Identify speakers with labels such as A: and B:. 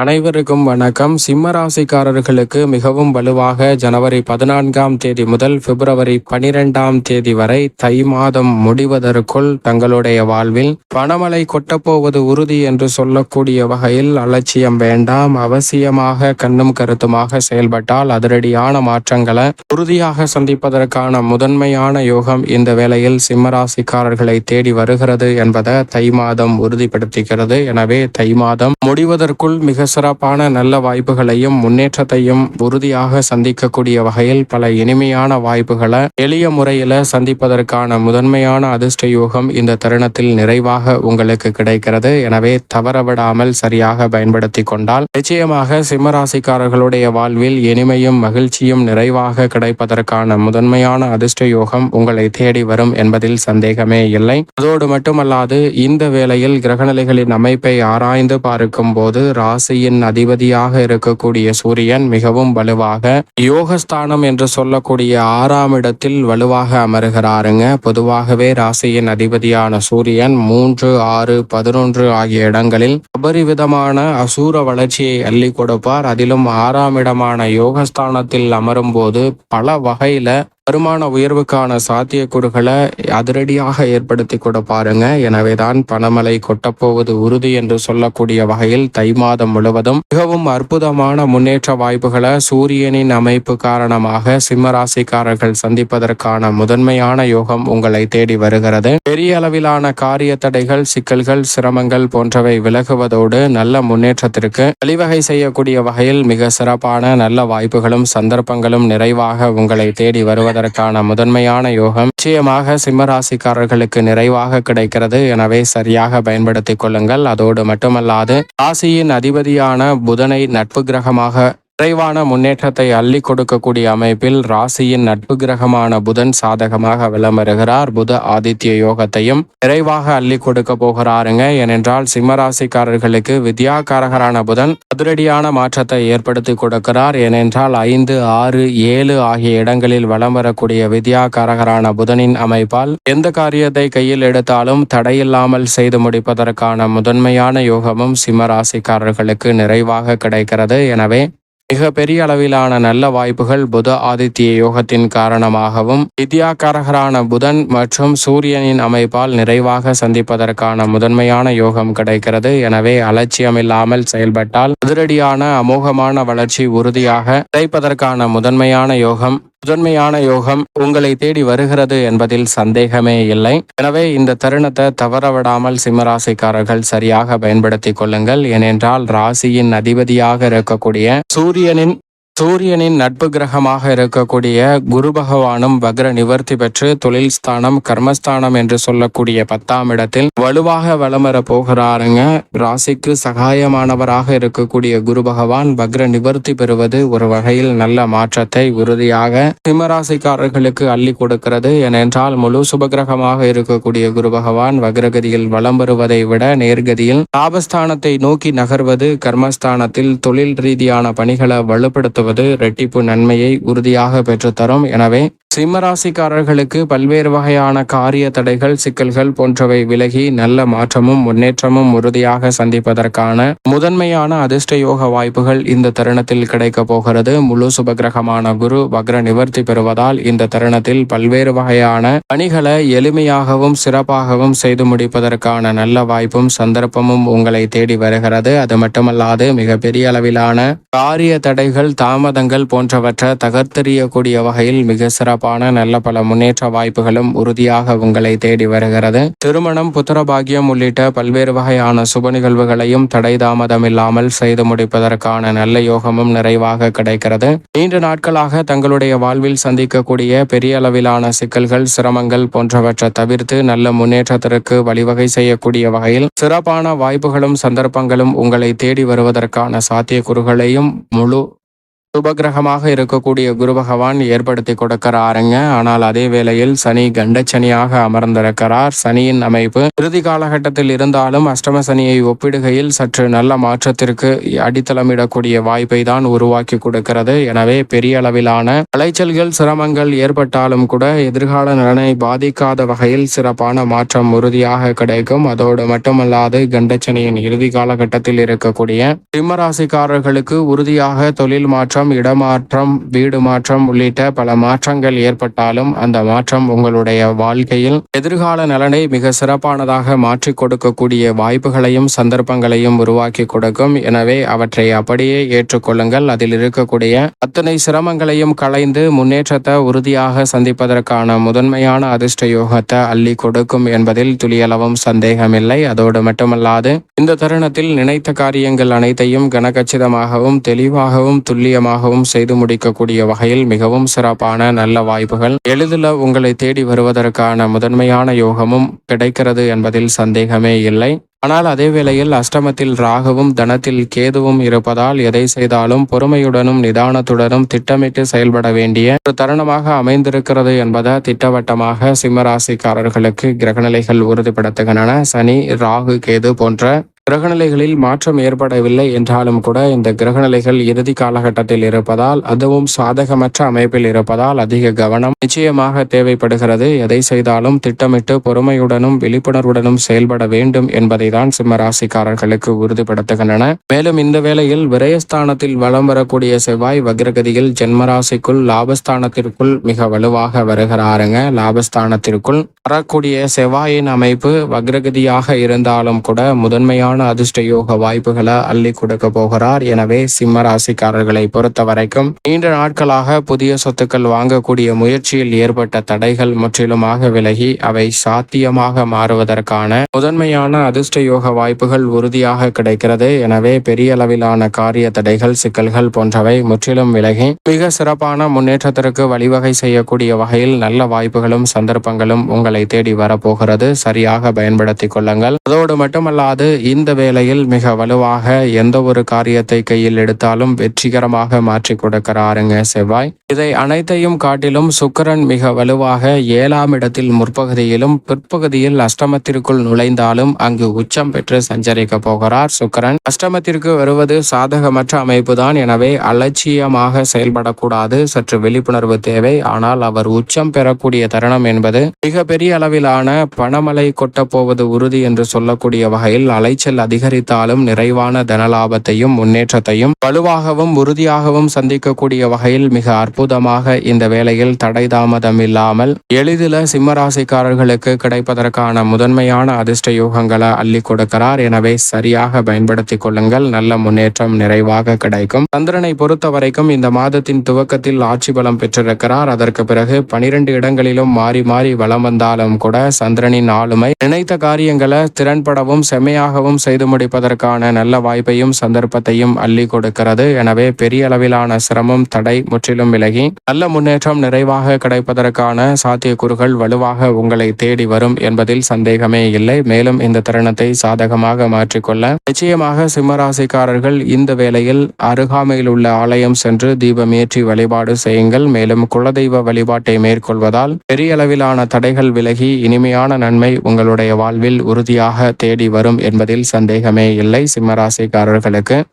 A: அனைவருக்கும் வணக்கம். சிம்ம ராசிக்காரர்களுக்கு மிகவும் வலுவாக ஜனவரி பதினான்காம் தேதி முதல் பிப்ரவரி பனிரெண்டாம் தேதி வரை தை மாதம் முடிவதற்குள் தங்களுடைய வாழ்வில் பணமழை கொட்டப்போவது உறுதி என்று சொல்லக்கூடிய வகையில் அலட்சியம் வேண்டாம். அவசியமாக கண்ணும் கருத்துமாக செயல்பட்டால் அதிரடியான மாற்றங்களை உறுதியாக சந்திப்பதற்கான முதன்மையான யோகம் இந்த வேளையில் சிம்மராசிக்காரர்களை தேடி வருகிறது என்பதை தை மாதம் உறுதிப்படுத்துகிறது. எனவே தை மாதம் முடிவதற்குள் மிக சிறப்பான நல்ல வாய்ப்புகளையும் முன்னேற்றத்தையும் உறுதியாக சந்திக்கக்கூடிய வகையில் பல இனிமையான வாய்ப்புகளை எளிய முறையில சந்திப்பதற்கான முதன்மையான அதிர்ஷ்ட யோகம் இந்த தருணத்தில் நிறைவாக உங்களுக்கு கிடைக்கிறது. எனவே தவறவிடாமல் சரியாக பயன்படுத்தி கொண்டால் நிச்சயமாக சிம்மராசிக்காரர்களுடைய வாழ்வில் இனிமையும் மகிழ்ச்சியும் நிறைவாக கிடைப்பதற்கான முதன்மையான அதிர்ஷ்ட யோகம் உங்களை தேடி வரும் என்பதில் சந்தேகமே இல்லை. அதோடு மட்டுமல்லாது இந்த வேளையில் கிரகநிலைகளின் அமைப்பை ஆராய்ந்து பார்க்கும் போது ராசியின் அதிபதியாக இருக்கக்கூடிய சூரியன் மிகவும் வலுவாக யோகஸ்தானம் என்று சொல்லக்கூடிய ஆறாம் இடத்தில் வலுவாக அமருகிறாருங்க. பொதுவாகவே ராசியின் அதிபதியான சூரியன் மூன்று ஆறு பதினொன்று ஆகிய இடங்களில் அபரிவிதமான அசூர வளர்ச்சியை அள்ளி கொடுப்பார். அதிலும் ஆறாம் இடமான யோகஸ்தானத்தில் அமரும் போது பல வகையில வருமான உயர்வுக்கான சாத்தியக்கூறுகளை அதிரடியாக ஏற்படுத்தி கொடுப்பாருங்க எனவேதான் பணமழை கொட்டப்போவது உறுதி என்று சொல்லக்கூடிய வகையில் தை மாதம் முழுவதும் மிகவும் அற்புதமான முன்னேற்ற வாய்ப்புகளை சூரியனின் அமைப்பு காரணமாக சிம்மராசிக்காரர்கள் சந்திப்பதற்கான முதன்மையான யோகம் உங்களை தேடி வருகிறது. பெரிய அளவிலான காரிய தடைகள் சிக்கல்கள் சிரமங்கள் போன்றவை விலகுவதோடு நல்ல முன்னேற்றத்திற்கு வழிவகை செய்யக்கூடிய வகையில் மிக சிறப்பான நல்ல வாய்ப்புகளும் சந்தர்ப்பங்களும் நிறைவாக உங்களை தேடி வருவதற்கான முதன்மையான யோகம் நிச்சயமாக சிம்மராசிக்காரர்களுக்கு நிறைவாக கிடைக்கிறது. எனவே சரியாக பயன்படுத்திக் கொள்ளுங்கள். அதோடு மட்டுமல்லாது ராசியின் அதிபதியான புதனை நட்பு கிரகமாக விரைவான முன்னேற்றத்தை அள்ளி கொடுக்கக்கூடிய அமைப்பில் ராசியின் நட்பு கிரகமான புதன் சாதகமாக விளம்பருகிறார். புத ஆதித்ய யோகத்தையும் விரைவாக அள்ளி கொடுக்க போகிறாருங்க. ஏனென்றால் சிம்மராசிக்காரர்களுக்கு வித்யாகாரகரான புதன் அதிரடியான மாற்றத்தை ஏற்படுத்தி கொடுக்கிறார். ஏனென்றால் ஐந்து ஆறு ஏழு ஆகிய இடங்களில் வலம் வரக்கூடிய வித்யாகாரகரான புதனின் அமைப்பால் எந்த காரியத்தை கையில் எடுத்தாலும் தடையில்லாமல் செய்து முடிப்பதற்கான முதன்மையான யோகமும் சிம்மராசிக்காரர்களுக்கு நிறைவாக கிடைக்கிறது. எனவே மிக பெரிய அளவிலான நல்ல வாய்ப்புகள் புத ஆதித்ய யோகத்தின் காரணமாகவும் வித்யாகாரகரான புதன் மற்றும் சூரியனின் அமைப்பால் நிறைவாக சந்திப்பதற்கான முதன்மையான யோகம் கிடைக்கிறது. எனவே அலட்சியமில்லாமல் செயல்பட்டால் அதிரடியான அமோகமான வளர்ச்சி உறுதியாக கிடைப்பதற்கான முதன்மையான யோகம் முதன்மையான யோகம் உங்களை தேடி வருகிறது என்பதில் சந்தேகமே இல்லை. எனவே இந்த தருணத்தை தவறவிடாமல் சிம்மராசிக்காரர்கள் சரியாக பயன்படுத்திக் கொள்ளுங்கள். ஏனென்றால் ராசியின் அதிபதியாக இருக்கக்கூடிய சூரியனின் சூரியனின் நட்பு கிரகமாக இருக்கக்கூடிய குரு பகவானும் வக்ர நிவர்த்தி பெற்று தொழில் ஸ்தானம் கர்மஸ்தானம் என்று சொல்லக்கூடிய பத்தாம் இடத்தில் வலுவாக வளமர போகிறாருங்க. ராசிக்கு சகாயமானவராக இருக்கக்கூடிய குரு பகவான் வக்ர நிவர்த்தி பெறுவது ஒரு வகையில் நல்ல மாற்றத்தை உறுதியாக சிம்மராசிக்காரர்களுக்கு அள்ளி கொடுக்கிறது. ஏனென்றால் முழு சுபகிரகமாக இருக்கக்கூடிய குரு பகவான் வக்ரகதியில் வலம் வருவதை விட நேர்கதியில் லாபஸ்தானத்தை நோக்கி நகர்வது கர்மஸ்தானத்தில் தொழில் ரீதியான பணிகளை பயன்படுத்துவது ரெட்டிப்பு நன்மையை உறுதியாக பெற்றுத்தரும். எனவே சிம்மராசிக்காரர்களுக்கு பல்வேறு வகையான காரிய தடைகள் சிக்கல்கள் போன்றவை விலகி நல்ல மாற்றமும் முன்னேற்றமும் உறுதியாக சந்திப்பதற்கான முதன்மையான அதிர்ஷ்ட யோக வாய்ப்புகள் இந்த தருணத்தில் கிடைக்க போகிறது. முழு சுபகிரகமான குரு வக்ர நிவர்த்தி பெறுவதால் இந்த தருணத்தில் பல்வேறு வகையான பணிகளை எளிமையாகவும் சிறப்பாகவும் செய்து முடிப்பதற்கான நல்ல வாய்ப்பும் சந்தர்ப்பமும் உங்களை தேடி வருகிறது. அது மட்டுமல்லாது மிக பெரிய அளவிலான காரிய தடைகள் தாமதங்கள் போன்றவற்றை தகர்த்தெறியக்கூடிய வகையில் மிக சிறப்பு சிறப்பான நல்ல பல முன்னேற்ற வாய்ப்புகளும் உறுதியாக உங்களை தேடி வருகிறது. திருமணம் புத்திரபாகியம் உள்ளிட்ட பல்வேறு வகையான சுப நிகழ்வுகளையும் தடை தாமதம் இல்லாமல் செய்து முடிப்பதற்கான நல்ல யோகமும் நிறைவாக கிடைக்கிறது. நீண்ட நாட்களாக தங்களுடைய வாழ்வில் சந்திக்கக்கூடிய பெரிய அளவிலான சிக்கல்கள் சிரமங்கள் போன்றவற்றை தவிர்த்து நல்ல முன்னேற்றத்திற்கு வழிவகை செய்யக்கூடிய வகையில் சிறப்பான வாய்ப்புகளும் சந்தர்ப்பங்களும் உங்களை தேடி வருவதற்கான சாத்தியக்கூறுகளையும் முழு சுபகிரகமாக இருக்கக்கூடிய குரு பகவான் ஏற்படுத்தி கொடுக்கிறாருங்க. ஆனால் அதே வேளையில் சனி கண்டச்சனியாக அமர்ந்திருக்கிறார். சனியின் அமைப்பு இறுதி காலகட்டத்தில் இருந்தாலும் அஷ்டம சனியை ஒப்பிடுகையில் சற்று நல்ல மாற்றத்திற்கு அடித்தளமிடக்கூடிய வாய்ப்பை தான் உருவாக்கி கொடுக்கிறது. எனவே பெரிய அளவிலான அலைச்சல்கள் சிரமங்கள் ஏற்பட்டாலும் கூட எதிர்கால நலனை பாதிக்காத வகையில் சிறப்பான மாற்றம் உறுதியாக கிடைக்கும். அதோடு மட்டுமல்லாது கண்டச்சனியின் இறுதி காலகட்டத்தில் இருக்கக்கூடிய சிம்மராசிக்காரர்களுக்கு உறுதியாக தொழில் மாற்றம் இடமாற்றம் வீடு மாற்றம் உள்ளிட்ட பல மாற்றங்கள் ஏற்பட்டாலும் அந்த மாற்றம் உங்களுடைய வாழ்க்கையில் எதிர்கால நலனை மிக சிறப்பானதாக மாற்றிக் கொடுக்கக்கூடிய வாய்ப்புகளையும் சந்தர்ப்பங்களையும் உருவாக்கி கொடுக்கும். எனவே அவற்றை அப்படியே ஏற்றுக்கொள்ளுங்கள். அதில் இருக்கக்கூடிய அத்தனை சிரமங்களையும் களைந்து முன்னேற்றத்தை உறுதியாக சந்திப்பதற்கான முதன்மையான அதிர்ஷ்ட யோகத்தை அள்ளி கொடுக்கும் என்பதில் துளியளவும் சந்தேகமில்லை. அதோடு மட்டுமல்லாது இந்த தருணத்தில் நினைத்த காரியங்கள் அனைத்தையும் கனகச்சிதமாகவும் தெளிவாகவும் துல்லியமாக துல்லியமாகவும் செய்து முடிக்கக்கூடிய வகையில் மிகவும் சிறப்பான நல்ல வாய்ப்புகள். எளிதில் உங்களை தேடி வருவதற்கான முதன்மையான யோகமும் கிடைக்கிறது என்பதில் சந்தேகமே இல்லை. ஆனால் அதே வேளையில் அஷ்டமத்தில் ராகவும் தனத்தில் கேதுவும் இருப்பதால் எதை செய்தாலும் பொறுமையுடனும் நிதானத்துடனும் திட்டமிட்டு செயல்பட வேண்டிய ஒரு தருணமாக அமைந்திருக்கிறது என்பதை திட்டவட்டமாக சிம்மராசிக்காரர்களுக்கு கிரகநிலைகள் உறுதிப்படுத்துகின்றன. சனி ராகு கேது போன்ற கிரகநிலைகளில் மாற்றம் ஏற்படவில்லை என்றாலும் கூட இந்த கிரகநிலைகள் இறுதி காலகட்டத்தில் இருப்பதால் அதுவும் சாதகமற்ற அமைப்பில் இருப்பதால் அதிக கவனம் நிச்சயமாக தேவைப்படுகிறது. எதை செய்தாலும் திட்டமிட்டு பொறுமையுடனும் விழிப்புணர்வுடனும் செயல்பட வேண்டும் என்பதை தான் சிம்ம ராசிக்காரர்களுக்கு உறுதிப்படுத்துகின்றன. மேலும் இந்த வேளையில் விரயஸ்தானத்தில் வலம் வரக்கூடிய செவ்வாய் வக்ரகதியில் ஜென்மராசிக்குள் லாபஸ்தானத்திற்குள் மிக வலுவாக வருகிறாருங்க. லாபஸ்தானத்திற்குள் வரக்கூடிய செவ்வாயின் அமைப்பு வக்ரகதியாக இருந்தாலும் கூட முதன்மையான அதிர்ஷ்ட யோக வாய்ப்புகளை அள்ளி கொடுக்க போகிறார். எனவே சிம்ம ராசிக்காரர்களை பொறுத்த வரைக்கும் நீண்ட நாட்களாக புதிய சொத்துக்கள் வாங்கக்கூடிய முயற்சியில் ஏற்பட்ட தடைகள் முற்றிலுமாக விலகி அவை சாத்தியமாக மாறுவதற்கான முதன்மையான அதிர்ஷ்ட யோக வாய்ப்புகள் உறுதியாக கிடைக்கிறது. எனவே பெரிய அளவிலான காரிய தடைகள் சிக்கல்கள் போன்றவை முற்றிலும் விலகி மிக சிறப்பான முன்னேற்றத்திற்கு வழிவகை செய்யக்கூடிய வகையில் நல்ல வாய்ப்புகளும் சந்தர்ப்பங்களும் உங்களை தேடி வரப்போகிறது. சரியாக பயன்படுத்திக் கொள்ளுங்கள். அதோடு மட்டுமல்லாது இந்த வேளையில் மிக வலுவாக எந்த ஒரு காரியத்தை கையில் எடுத்தாலும் வெற்றிகரமாக மாற்றி கொடுக்கிறாருங்க செவ்வாய். இதை அனைத்தையும் காட்டிலும் சுக்கரன் மிக வலுவாக ஏழாம் இடத்தில் முற்பகுதியிலும் பிற்பகுதியில் அஷ்டமத்திற்குள் நுழைந்தாலும் அங்கு உச்சம் பெற்று சஞ்சரிக்க போகிறார் சுக்கரன். அஷ்டமத்திற்கு வருவது சாதகமற்ற அமைப்புதான் எனவே அலட்சியமாக செயல்படக்கூடாது. சற்று விழிப்புணர்வு தேவை. ஆனால் அவர் உச்சம் பெறக்கூடிய தருணம் என்பது மிகப்பெரிய அளவிலான பணமலை கொட்டப் போவது உறுதி என்று சொல்லக்கூடிய வகையில் அலைச்சல் அதிகரித்தாலும் நிறைவான தனலாபத்தையும் முன்னேற்றத்தையும் வலுவாகவும் உறுதியாகவும் சந்திக்கக்கூடிய வகையில் மிக அற்புதமாக இந்த வேளையில் தடை தாமதம் இல்லாமல் எளிதில் சிம்மராசிக்காரர்களுக்கு கிடைப்பதற்கான முதன்மையான அதிர்ஷ்ட யோகங்களை அள்ளி கொடுக்கிறார். எனவே சரியாக பயன்படுத்திக் கொள்ளுங்கள். நல்ல முன்னேற்றம் நிறைவாக கிடைக்கும். சந்திரனை பொறுத்த வரைக்கும் இந்த மாதத்தின் துவக்கத்தில் ஆட்சி பலம் பெற்றிருக்கிறார். அதற்கு பிறகு பனிரெண்டு இடங்களிலும் மாறி மாறி வலம் வந்தாலும் கூட சந்திரனின் ஆளுமை நினைத்த காரியங்களை திறன்படவும் செம்மையாகவும் செய்து முடிப்பதற்கான நல்ல வாய்ப்பையும் சந்தர்ப்பத்தையும் அள்ளி கொடுக்கிறது. எனவே பெரிய அளவிலான சிரமம் தடை முற்றிலும் விலகி நல்ல முன்னேற்றம் நிறைவாக கிடைப்பதற்கான சாத்தியக்கூறுகள் வலுவாக உங்களை தேடி வரும் என்பதில் சந்தேகமே இல்லை. மேலும் இந்த தருணத்தை சாதகமாக மாற்றிக்கொள்ள நிச்சயமாக சிம்மராசிக்காரர்கள் இந்த வேளையில் அருகாமையில் உள்ள ஆலயம் சென்று தீபம் ஏற்றி வழிபாடு செய்யுங்கள். மேலும் குலதெய்வ வழிபாட்டை மேற்கொள்வதால் பெரிய அளவிலான தடைகள் விலகி இனிமையான நன்மை உங்களுடைய வாழ்வில் உறுதியாக தேடி வரும் என்பதில் சந்தேகமே இல்லை. சிம்மராசிக்காரர்களுக்கு